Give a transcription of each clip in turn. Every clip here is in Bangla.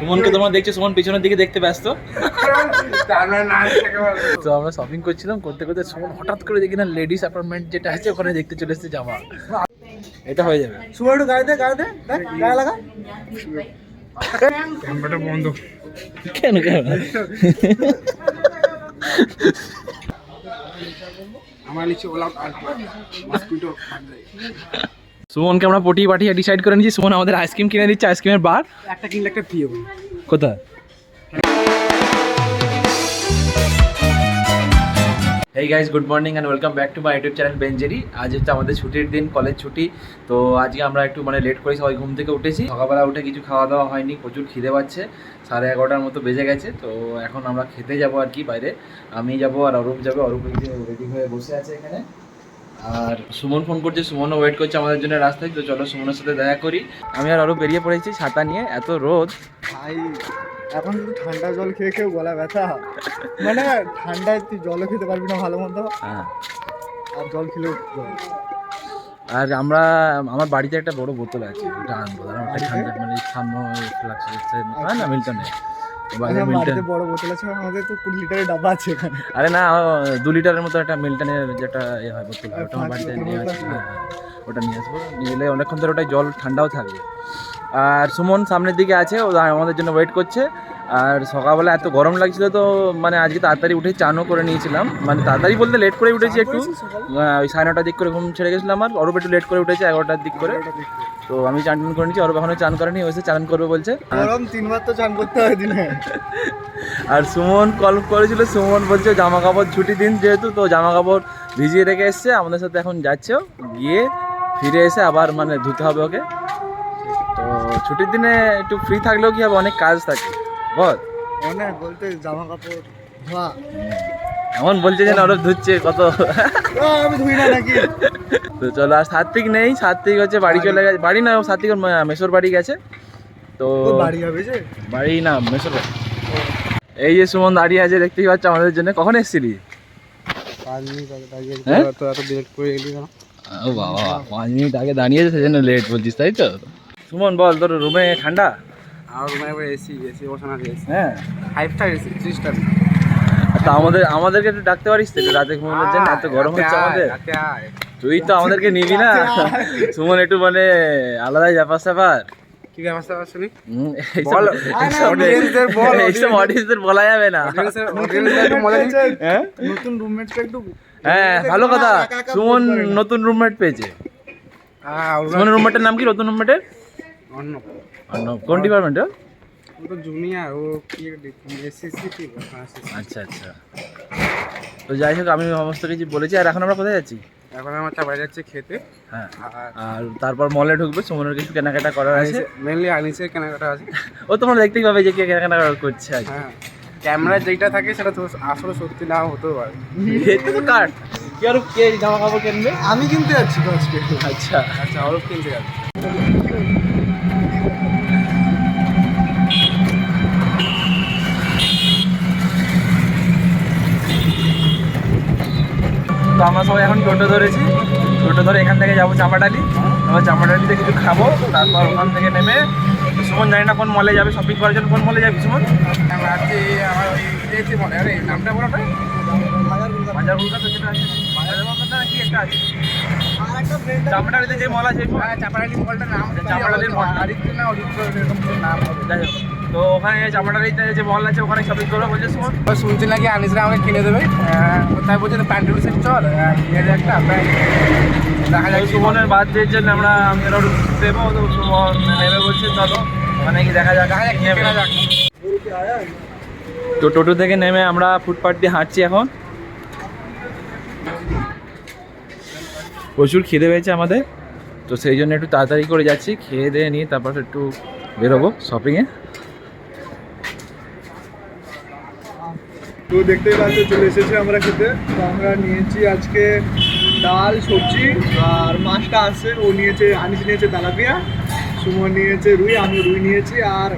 সুমনকে তোমরা দেখছ সুমন পিছনের দিকে দেখতে ব্যস্ত। তো আমরা শপিং করছিলাম করতে করতে সুমন হঠাৎ করে দেখি না লেডিস অ্যাপার্টমেন্ট যেটা আছে ওখানে দেখতে চলে এসেছে জামা। এটা হয়ে যাবে। সুমন একটু গায়ে দে গায়ে দে গায়ে লাগা। ক্যামেরাটা বন্ধ। কেন কেন? আমার নিচে ওলা আর মসকিটো সুমনকে আমরা পটিয়ে পাঠিয়ে ডিসাইড করে নিয়েছি। সুমন আমাদের আইসক্রিম কিনে দিচ্ছে আইসক্রিমের বার একটা কিনলে একটা ফ্রি হবে। কোথায়? Hey guys good morning and welcome back to my YouTube channel বেঞ্জেরি আজ হচ্ছে আমাদের ছুটির দিন কলেজ ছুটি। তো আজকে আমরা একটু মানে লেট করে সবাই ঘুম থেকে উঠেছি। সকালবেলা উঠে কিছু খাওয়া দাওয়া হয়নি প্রচুর খিদে পাচ্ছে। সাড়ে এগারোটার মতো বেজে গেছে তো এখন আমরা খেতে যাব আর কি বাইরে। আমি যাব আর অরূপ যাবে। অরূপ রেডি হয়ে বসে আছে এখানে। আর সুমন ফোন করছে সুমনও ওয়েট করছে আমাদের জন্য রাস্তায় তো চলো সুমনের সাথে দেখা করি। আমি আর অরূপ বেরিয়ে পড়েছি ছাতা নিয়ে এত রোদ। ভাই এখন শুধু ঠান্ডা জল খেয়ে খেয়ে গলা ব্যথা। মানে ঠান্ডায় তুই জলও খেতে পারবি না ভালো মতো হ্যাঁ। আর জল খেলেও। আর আমরা আমার বাড়িতে একটা বড় বোতল আছে ওটা আনব। ওটা ঠান্ডা মানে সামনে হয় আমার মিল্টন বাড়িতে বড় বোতল আছে আমাদের তো কুড়ি লিটারের ডাব্বা আছে এখানে। আরে না দু লিটারের মতো একটা মিল্টনের যেটা এ হয় বোতল ওটা আমার বাড়িতে নিয়ে আসব? হ্যাঁ, হ্যাঁ। ওটা নিয়ে আসব। নিয়ে এলে অনেকক্ষণ ধরে ওটাই জল ঠান্ডাও থাকবে। আর সুমন সামনের দিকে আছে ও আমাদের জন্য ওয়েট করছে। আর সকালবেলা এত গরম লাগছিল তো মানে আজকে তাড়াতাড়ি উঠে চানও করে নিয়েছিলাম। মানে তাড়াতাড়ি বলতে লেট করে উঠেছি একটু। ওই সাড়ে নটার দিক করে ঘুম ছেড়ে গেছিলাম আর অরূপ একটু লেট করে উঠেছে এগারোটার দিক করে। তো আমি চান টান করে নিচ্ছি অরূপ এখনও চান করেনি ওইসে চান করবে বলছে। গরম তিনবার তো চান করতে হয় দিনে। আর সুমন কল করেছিল সুমন বলছে জামা কাপড় ছুটি দিন যেহেতু তো জামা কাপড় ভিজিয়ে রেখে এসছে আমাদের সাথে এখন যাচ্ছে। গিয়ে ফিরে এসে আবার মানে ধুতে হবে ওকে। তো ছুটির দিনে একটু ফ্রি থাকলেও কি হবে? অনেক কাজ থাকে। বল। অনেক বলতে জামা কাপড় ধোয়া। এমন বলছে যে না ধুচ্ছে কত? আমি ধুই না নাকি? তো চলো আর সাত্বিক নেই সাত্বিক হচ্ছে বাড়ি চলে গেছে। বাড়ি না সাত্বিক মেসোর বাড়ি গেছে। তো বাড়ি হবে যে? বাড়ি না মেসোর বাড়ি। এই যে সুমন দাঁড়িয়ে আছে দেখতেই পাচ্ছ আমাদের জন্য। কখন এসেছিলি। হ্যাঁ? তো এত লেট করে এলি ও বাবা পাঁচ মিনিট আগে দাঁড়িয়েছে সেজন্য লেট বলছিস তাই তো? সুমন বল তোর রুমে ঠান্ডা? আর রুমে এসি এসি বসানো হ্যাঁ। Five star AC three star তা আমাদের আমাদেরকে একটু ডাকতে পারিস তো? রাতে ঘুমানোর জন্য এত গরম হচ্ছে আমাদের। তুই তো আমাদেরকে নিবি না। সুমন একটু মানে আলাদাই ব্যাপার স্যাপার। কি ব্যবস্থা আছে শুনি? এইসব- অডিয়েন্সদের বল। যাবে না। হ্যাঁ? নতুন একটু হ্যাঁ ভালো কথা। সুমন। নতুন রুমমেট পেয়েছে। হ্যাঁ রুমমেটের নাম কি? নতুন রুমমেটের? অন্য কোন ডিপার্টমেন্টের ও তো জুনিয়র ও কি এসএসসি কি আচ্ছা আচ্ছা তো যাই হোক আমি সমস্ত কিছু বলেছি। আর এখন আমরা কোথায় যাচ্ছি? এখন আমার চাপা যাচ্ছে খেতে। হ্যাঁ। আর আর তারপর মলে ঢুকবে সুমনের কিছু কেনাকাটা করার আছে। মেনলি আনিসের কেনাকাটা আছে। ও তোমরা দেখতেই পাবে যে কে কেনাকাটা করছে হ্যাঁ। ক্যামেরা যেটা থাকে সেটা তো আসলে সত্যি না হতেও পারে। এতে তো কাট কি আর কে জামা কাপড় কিনবে? আমি কিনতে যাচ্ছি আজকে। আচ্ছা। আচ্ছা অরূপ কিনতে যাবে তো আমরা সবাই এখন টোটো ধরেছি। টোটো ধরে এখান থেকে যাব চাপাডালি এবার চাপাডালিতে কিছু খাব তারপর ওখান থেকে নেমে সুমন জানি না কোন মলে যাবে শপিং করার জন্য কোন মলে যাবে সুমন আমরা আমার মনে আরে নামটা বলো বাজার কলকাতা যেটা আছে বাজার কলকাতা কি একটা আছে। চাপাডালিতে যে মল আছে হ্যাঁ চাপাডালি মলটার নাম চাপাডালির মল। আদিত্য না নাম হবে। যাই হোক। তো ওখানে চাপাডালিতে যে মল আছে ওখানে শপিং করব বলছে সুমন তো শুনছি নাকি আনিসরা আমাকে কিনে দেবে। তাই বলছে প্যান্টুল সেট চল দে একটা দেখা যাক সুমনের বার্থডের জন্য আমরা আমি দেবো তো সুমন নেবে বলছে চলো মানে কি দেখা যাক দেখা যাক। কেনা যাক। তো টোটো থেকে নেমে আমরা ফুটপাথ দিয়ে হাঁটছি এখন। প্রচুর খিদে পেয়েছে আমাদের তো সেই জন্য একটু তাড়াতাড়ি করে যাচ্ছি খেয়ে দিয়ে নিয়ে তারপর একটু বেরোবো শপিংয়ে তো দেখতেই পাচ্ছ চলে এসেছি আমরা খেতে। তো আমরা নিয়েছি আজকে ডাল সবজি আর মাছটা আছে ও নিয়েছে আনিস নিয়েছে তেলাপিয়া সুমন নিয়েছে রুই আমি রুই নিয়েছি আর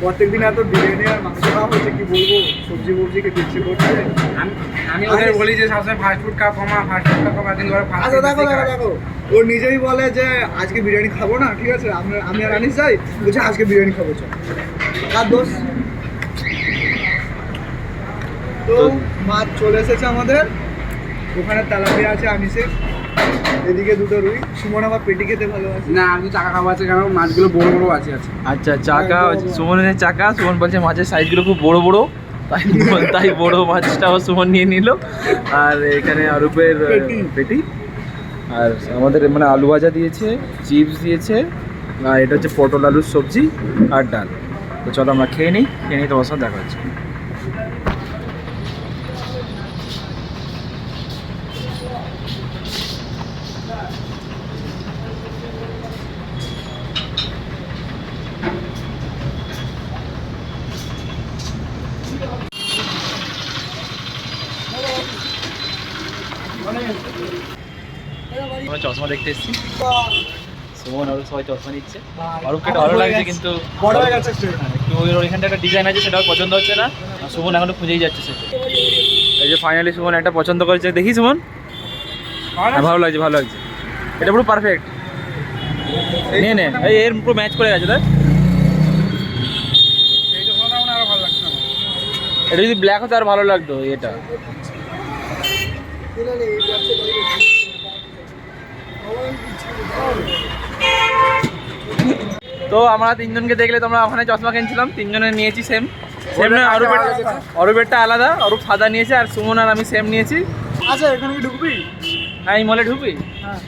প্রত্যেকদিন এত বিরিয়ানি আর মাংস খাওয়া হচ্ছে কি বলব? সবজি মবজি খেতে ইচ্ছে করছে। আমি ওদের বলি যে সবসময় ফাস্ট ফুড খাও কমা ফাস্ট ফুড খাও কমা কিন্তু ওরা আচ্ছা দেখো দেখো দেখো। ও নিজেই বলে যে আজকে বিরিয়ানি খাব না ঠিক আছে? আমি আর আনিস যাই বলছে আজকে বিরিয়ানি খাব চল। আর দোষ? তো মাছ চলে এসেছে আমাদের। ওখানে তেলাপিয়া আছে আনিসের এদিকে দুটো রুই। সুমন আবার পেটি খেতে ভালোবাসে। না আমি চাকা খাওয়া আছে কেন? মাছগুলো বড় বড় আছে আছে। আচ্ছা চাকা। সুমনের চাকা সুমন বলছে মাছের সাইজগুলো খুব বড় বড়। তাই তাই বড় মাছটাও সুমন নিয়ে নিল। আর এখানে অরূপের পেটি। পেটি। আর আমাদের মানে আলু ভাজা দিয়েছে চিপস দিয়েছে আর এটা হচ্ছে পটল আলুর সবজি আর ডাল। তো চলো আমরা খেয়ে নিই। খেয়ে নিই তোমার সাথে দেখা হচ্ছে। আমরা চশমা দেখতে এসেছি। সুমন অরূপ সবাই চশমা নিচ্ছে। অরূপকে এটা ভালো লাগছে কিন্তু বড় হয়ে গেছে একটু। হ্যাঁ, একটু ওই ওইখানটা একটা ডিজাইন আছে সেটাও পছন্দ হচ্ছে না। আর সুমন এখনও খুঁজেই যাচ্ছে সেটা এই যে ফাইনালি সুমন একটা পছন্দ করেছে। দেখি সুমন। হ্যাঁ ভালো লাগছে ভালো লাগছে। এটা পুরো পারফেক্ট নে নে। এই এর পুরো ম্যাচ করে গেছে তাই এইটা শোনা আরও ভালো লাগছে। আমার। এটা যদি ব্ল্যাক হতো আর ভালো লাগতো এটা। তো আমরা তিনজনকে দেখলে তোমরা ওখানে চশমা কিনছিলাম তিনজনে নিয়েছি সেম সেম না অরূপের অরূপেরটা আলাদা অরূপ সাদা নিয়েছে আর সুমন আর আমি সেম নিয়েছি। আচ্ছা এখানে কি ঢুকবি? হ্যাঁ এই মলে ঢুকবি? হ্যাঁ।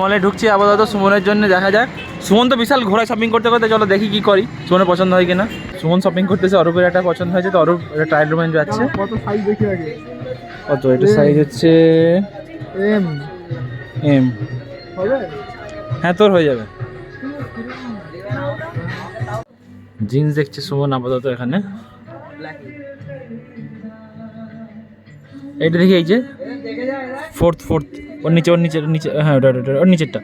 মলে ঢুকছি আপাতত সুমনের জন্য দেখা যাক। সুমন তো বিশাল ঘোরা শপিং করতে করতে চলো দেখি কি করি। সুমনের পছন্দ হয় কিনা। সুমন শপিং করতেছে অরূপের একটা পছন্দ হয়েছে তো অরূপ ট্রায়াল রুমে যাচ্ছে। কত সাইজ দেখি আগে? কত? এটা সাইজ হচ্ছে এম এম হবে? হ্যাঁ তোর হয়ে যাবে। জিন্স দেখছে সুমন আপাতত এখানে। এইটা দেখি এই যে। ফোর্থ ফোর্থ ওর নিচে ওর নিচে নিচে হ্যাঁ ওটা ওটা, ওর নিচেরটা।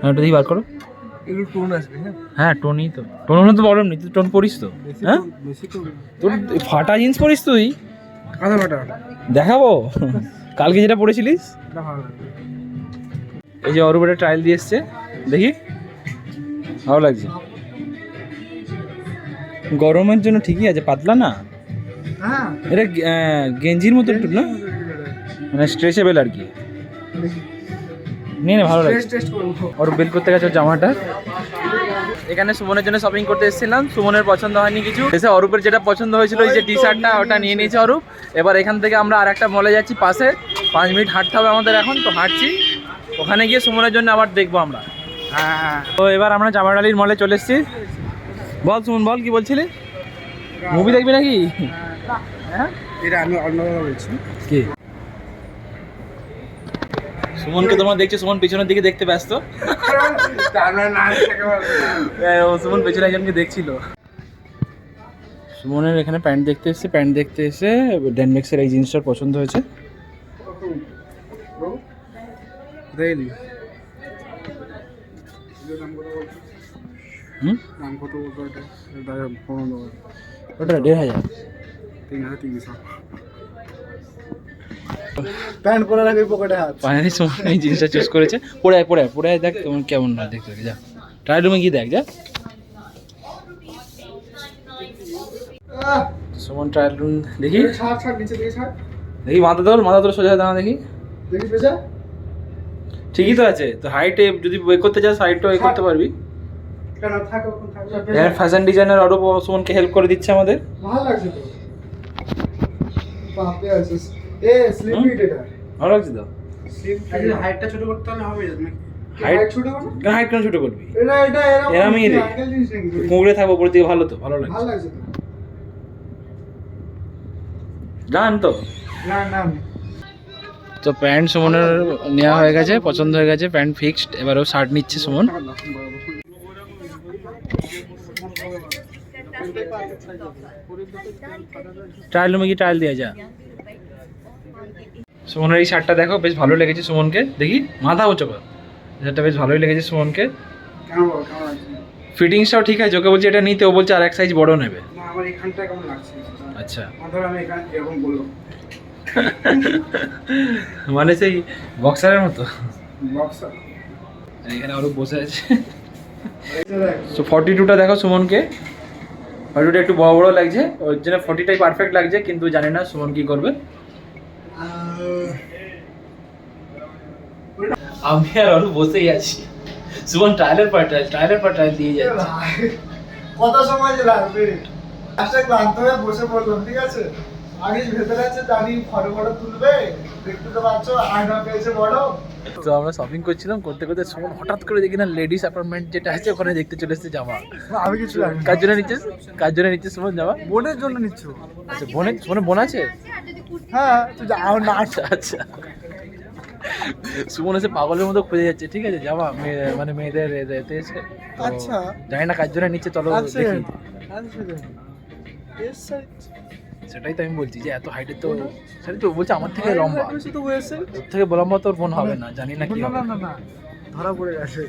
হ্যাঁ ওটা দেখি বার করো। একটু টোন আসবে হ্যাঁ। হ্যাঁ টোনই তো। টোন হলে তো প্রবলেম নেই তুই টোন পরিস তো হ্যাঁ? তোর ফাটা জিন্স পরিস তুই? কাঁথা ফাটা। দেখাবো? কালকে যেটা পরেছিলিস? এটা এই যে অরূপ একটা ট্রায়াল দিয়ে এসছে দেখি। ভালো লাগছে। গরমের জন্য ঠিকই আছে পাতলা না? হ্যাঁ। এটা গেঞ্জির মতো একটু না? মানে স্ট্রেচেবল আর কি। নিয়ে ভালো করব ওর বেল করতে গেছে জামাটা। এখানে সুমনের জন্য শপিং করতে এসেছিলাম। সুমনের পছন্দ হয়নি কিছু। এসে অরূপের যেটা পছন্দ হয়েছিল ওই যে টি শার্টটা ওটা নিয়ে নিয়েছে অরূপ। এবার এখান থেকে আমরা আর একটা মলে যাচ্ছি পাশে। পাঁচ মিনিট হাঁটতে হবে আমাদের এখন তো হাঁটছি। ওখানে গিয়ে সুমনের জন্য আবার দেখব আমরা। হ্যাঁ। হ্যাঁ তো এবার আমরা জামাডালির মলে চলে এসেছি। বল সুমন বল কি বলছিলি? মুভি দেখবি নাকি? হ্যাঁ। এটা আমি অন্যভাবে বলছি। কি? সুমনকে তোমরা দেখছ সুমন পিছনের দিকে দেখতে ব্যস্ত। হ্যাঁ, ও সুমন পেছনে একজনকে দেখছিল। সুমনের এখানে প্যান্ট দেখতে এসেছে প্যান্ট দেখতে এসে ডেনমেক্সের এই জিনিসটার পছন্দ হয়েছে। ওটা দেড় হাজার। তিন হাজার তিনশো। প্যান্ট পরার আগে পকেটে হাত। ফাইনালি সুমন এই জিনিসটা চুজ করেছে। আয় পড়ে আয় আয় দেখ কেমন কেমন না দেখতে যা। ট্রায়াল রুমে গিয়ে দেখ যা। সুমন ট্রায়াল রুম দেখি। দেখি মাথা তোল মাথা তোল সোজা দাঁড়া দেখি। ঠিকই তো আছে তো হাইটে যদি ওয়ে করতে চাস হাইটটা ওয়ে করতে পারবি। ফ্যাশন ডিজাইনার অরূপ সুমনকে হেল্প করে দিচ্ছে আমাদের। ভালো লাগছে তো। এ স্লিপ ফিট এটা ভালো লাগছে তো? স্লিপ হাইটটা ছোট করতে হলে হবে নাকি হাইট ছোট করো হাইট কেন ছোটো করবি? এটা এটা এরকম রে। আঙ্কেল জিনিস নাকি কুঁকড়ে থাকব উপর দিকে ভালো তো ভালো লাগছে। ভালো লাগছে তো। জান তো? না না। তো প্যান্ট সুমনের নেওয়া হয়ে গেছে পছন্দ হয়ে গেছে প্যান্ট ফিক্সড এবারেও শার্ট নিচ্ছে সুমন। ট্রায়াল রুমে কি ট্রায়াল দিয়ে যা সুমনের এই শার্টটা দেখো বেশ ভালো লেগেছে সুমনকে। দেখি মাথা উঁচু কর। শার্টটা বেশ ভালোই লেগেছে সুমনকে। ফিটিংসটাও ঠিক আছে ওকে বলছি এটা নিতে ও বলছে আর এক সাইজ বড় নেবে। আচ্ছা। মানে সেই বক্সারের মতো। এখানে আরও বসে আছে। সো ফর্টি টুটা দেখো সুমনকে। ফর্টি টুটা একটু বড় বড় লাগছে ওর জন্য ফর্টিটাই পারফেক্ট লাগছে কিন্তু জানি না সুমন কি করবে। আমি আর আরও বসেই আছি। সুমন ট্রায়াল ট্রায়ালের পর ট্রায়াল দিয়ে যাচ্ছে। কত সময় লাগবে লাস্টে ক্লান্ত হয়ে বসে পড়লাম, ঠিক আছে? আমি ভেতরে আছে, জানি ফটো ফটো তুলবে, দেখতে তো পাচ্ছ, আয়না পেয়েছে বড়। তো আমরা শপিং করছিলাম করতে করতে সুমন হঠাৎ করে দেখি না লেডিস অ্যাপার্টমেন্ট যেটা আছে ওখানে দেখতে চলে এসেছে জামা। আমি কিছু কার জন্য নিচ্ছিস? কার জন্য নিচ্ছিস সুমন জামা? বোনের জন্য নিচ্ছ। আচ্ছা বোনের সুমনের বোন আছে? হ্যাঁ না। আচ্ছা আচ্ছা। সুমন এসে পাগলের মতো খুঁজে যাচ্ছে ঠিক আছে? জামা মানে মেয়েদের এতে এসে। আচ্ছা। জানি না কার জন্য নিচ্ছে চলো আচ্ছা। দেখি। সাইড সেটাই তো আমি বলছি যে এত হাইটের তো সেটাই তো বলছে আমার থেকে লম্বা। তো সাইড তোর থেকে লম্বা তোর বোন হবে না জানি না কি না না না ধরা পড়ে গেছে।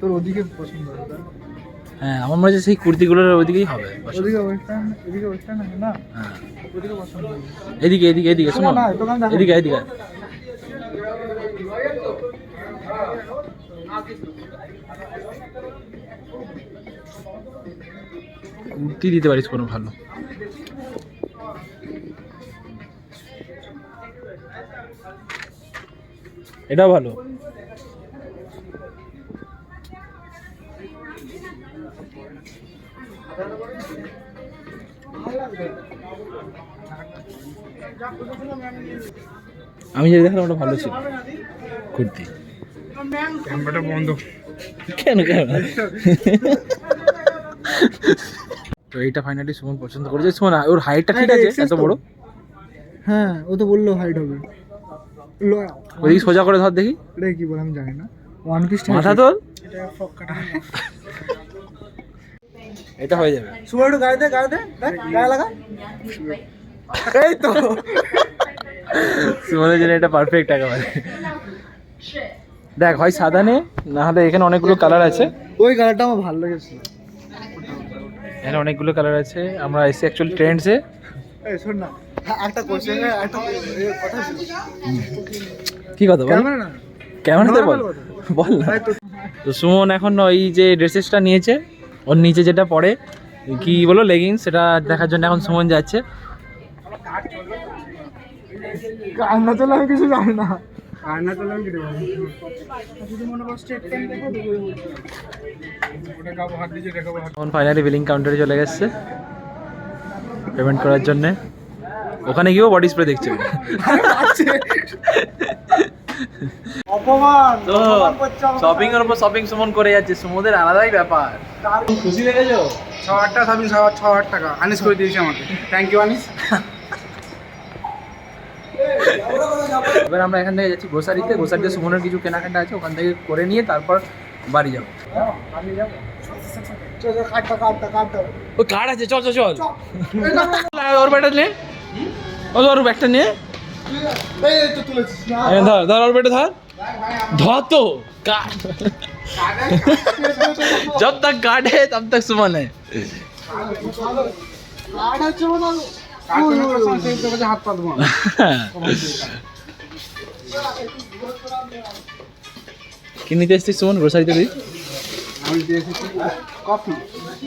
তোর ওদিকে পছন্দ হ্যাঁ আমার মনে হচ্ছে সেই কুর্তিগুলোর ওইদিকেই হবে ওদিকে ওয়েস্টার্ন এদিকে ওয়েস্টার্ন না? হ্যাঁ। ওদিকে পছন্দ এদিকে এদিকে এদিকে শোনো। এদিকে এদিকে। কুর্তি দিতে পারিস কোনো ভালো। এটাও ভালো। আমি যেটা দেখলাম ওটা ভালো ছিল কুর্তি। ক্যামেরাটা বন্ধ। কেন কেন? তো এইটা ফাইনালি সুমন পছন্দ করেছে। সুমন ওর হাইটটা ঠিক আছে? এত বড়? হ্যাঁ ও তো বলল হাইট হবে। ওদিকে সোজা করে ধর দেখি। এটা কি বলে আমি জানি না। ওয়ান পিস মাথা তোল। এটা হয়ে। যাবে। সুবর একটু গায়ে দে গায়ে দে। দেখ গায়ে লাগা। এই তো। সুমনের জন্য এটা পারফেক্ট একেবারে। দেখ হয় সাদা নে না হলে এখানে অনেকগুলো কালার আছে। ওই কালারটা আমার ভালো লেগেছে। এখানে অনেকগুলো কালার আছে। আমরা এসে অ্যাকচুয়ালি ট্রেন্ডসে শোন না। একটা কোশ্চেন একটা কথা ছিল কি কথা বল? ক্যামেরা না? ক্যামেরাতে বল। বল না। তো। তো সুমন এখন ওই যে ড্রেসেসটা নিয়েছে ওর নিচে যেটা পরে কি বলো লেগিংস সেটা দেখার জন্য এখন সুমন যাচ্ছে। কান্না চলে আমি কিছু জানি না। আর না তাহলে আমি কেটে পাবো যদি মনে করো দেখো তো ওটা কাবো হাত দিয়ে দেখাবো হাত ফাইনালি বিলিং কাউন্টারে চলে গেছে। পেমেন্ট করার জন্যে। ওখানে গিয়েও বডি স্প্রে দেখছে। অপমান তো আমাকে। শপিং এর উপর শপিং সুমন করে যাচ্ছে। সুমোদের আলাদাই ব্যাপার। খুশি লেগেছো? ছ হাজার টাকা সাবিন ছ ছ হাজার টাকা। আনিস করে দিয়েছে আমাকে। থ্যাংক ইউ আনিস এবার আমরা এখান থেকে যাচ্ছি গ্রোসারিতে গ্রোসারিতে সুমনের কিছু কেনাকাটা আছে ওখান থেকে করে নিয়ে তারপর বাড়ি যাবো চল, চল, কাটটা কাটটা কাটটা ও কার্ড আছে চল চল চল ওর ব্যাগটা নে ও ওর ব্যাগটা নিয়ে এই এই তো তুলেছিস না এই ধর ধর ওর ব্যাগটা ধর ধর তো কার্ড जब तक कार्ड है तब तक सुमन है কাট কি নিতে এসছিস সুমন? গ্রোসারিতে এসেছি কফি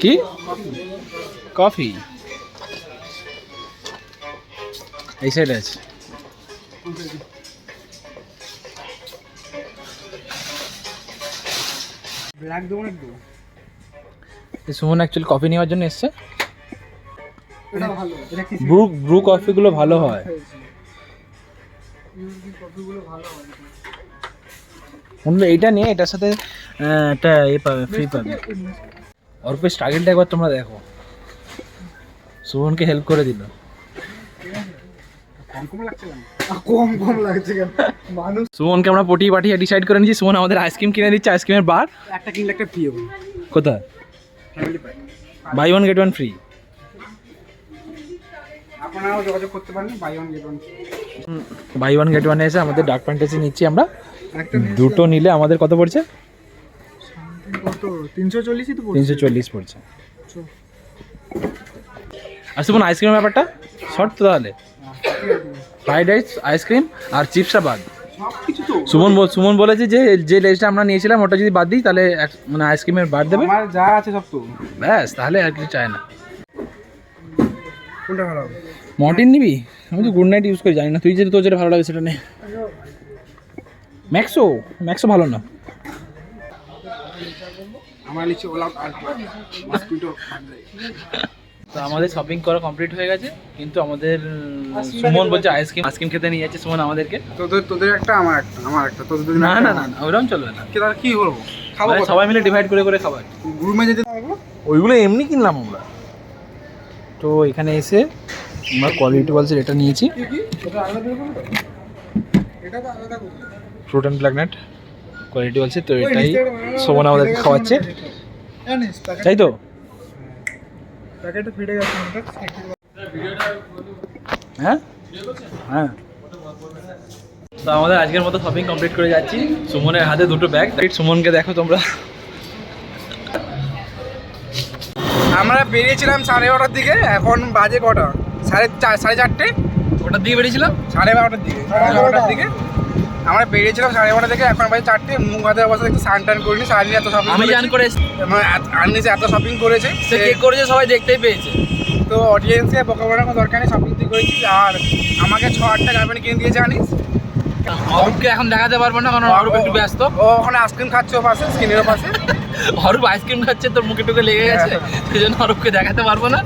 কি? কফি এই সাইডে আছে। সুমন অ্যাকচুয়ালি কফি নেওয়ার জন্য এসছে। ব্রু ব্রু কফিগুলো ভালো হয়। কপিগুলো ভালো হয় বন্ধু এইটা নিয়ে এটার সাথে একটা এ পাবে ফ্রি পাবে। অর্পের স্ট্রাগলটা একবার তোমরা দেখো। সুমনকে হেল্প করে দিল। কম কম লাগছে কেন? আহ, কম কম লাগছে কেন মানুষ সুমনকে আমরা পটিয়ে পাঠিয়ে ডিসাইড করে নিয়েছি। সুমন আমাদের আইসক্রিম কিনে দিচ্ছে আইসক্রিমের বার একটা কিনলে একটা ফ্রি হবে। কোথায়? Buy one get one free আপনারাও যোগাযোগ করতে পারেন buy one get one buy one get ওয়ানে এসে আমাদের ডার্ক ফ্যান্টাসি নিচ্ছি আমরা। দুটো নিলে আমাদের কত পড়ছে? কত? তিনশো চল্লিশই তো তিনশো চল্লিশ পড়ছে। আর সুমন আইসক্রিমের ব্যাপারটা? শর্ট তো তাহলে। ফ্রাইড রাইস আইসক্রিম আর চিপসটা বাদ। সুমন সুমন বলেছে যে যে লেজটা আমরা নিয়েছিলাম ওটা যদি বাদ দিই তাহলে মানে আইসক্রিমের বাদ দেবে। আমার যা আছে সব তো। ব্যাস তাহলে আর কিছু চায় না। কোনটা ভালো হবে মর্টিন নিবি? আমি তো গুড নাইট ইউজ করি জানি না। তুই যেটা তোর যেটা ভালো লাগে সেটা নে। ম্যাক্সো ম্যাক্সো ভালো না। আমার লিখছে ওলা আর মসকুইটো তো আমাদের শপিং করা কমপ্লিট হয়ে গেছে কিন্তু আমাদের সুমন বলছে আইসক্রিম আইসক্রিম খেতে নিয়ে যাচ্ছে সুমন আমাদেরকে। তোদের তোদের একটা আমার একটা আমার একটা তোদের দুজন না না না না, ওরকম চলবে না। কি তাহলে কি করব খাব মানে সবাই মিলে ডিভাইড করে করে খাবার। গ্রুমে যেতে ওইগুলো এমনি কিনলাম আমরা। তো এখানে এসে আমরা কোয়ালিটি বলছে এটা নিয়েছি। ফ্রুট অ্যান্ড প্লাগনেট কোয়ালিটি বলছে তো এটাই সুমন আমাদেরকে খাওয়াচ্ছে। তাই তো? হ্যাঁ? হ্যাঁ। তো আমাদের আজকের মতো শপিং কমপ্লিট করে যাচ্ছি। সুমনের হাতে দুটো ব্যাগ সুমনকে দেখো তোমরা। আমরা বেরিয়েছিলাম সাড়ে বারোটার দিকে, এখন বাজে কটা? সাড়ে চার সাড়ে চারটে। ওটার দিকে বেরিয়েছিলাম সাড়ে বারোটার দিকে সাড়ে বারোটার দিকে। আমরা বেরিয়েছিলাম সাড়ে বারোটা থেকে এখন বাজে চারটে। মুখ হাতের অবস্থা একটু সান টান করিনি সারাদিন এত শপিং আমি জান করে আনিস এত শপিং করেছে সে কে করেছে সবাই দেখতেই পেয়েছে। তো অডিয়েন্সকে বকা বড়ার কোনো দরকার নেই শপিং তুই করেছি আর আমাকে ছ আটটা গার্মেন্ট কিনে দিয়েছে আনিস অরূপকে এখন দেখাতে পারব না কারণ অরূপ একটু ব্যস্ত। ও ওখানে আইসক্রিম খাচ্ছে ও পাশে স্ক্রিনের পাশে। অরূপ আইসক্রিম খাচ্ছে তোর মুখে টুকে লেগে গেছে সেই জন্য অরূপকে দেখাতে পারব না।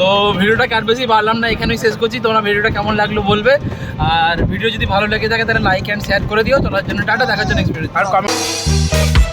তো ভিডিওটা কার বেশি পারলাম না এখানেই শেষ করছি তোমরা ভিডিওটা কেমন লাগল বলবে। আর ভিডিও যদি ভালো লেগে থাকে তাহলে লাইক অ্যান্ড শেয়ার করে দিও তোমার জন্য টাটা জন্য নেক্সট ভিডিও আর কমেন্ট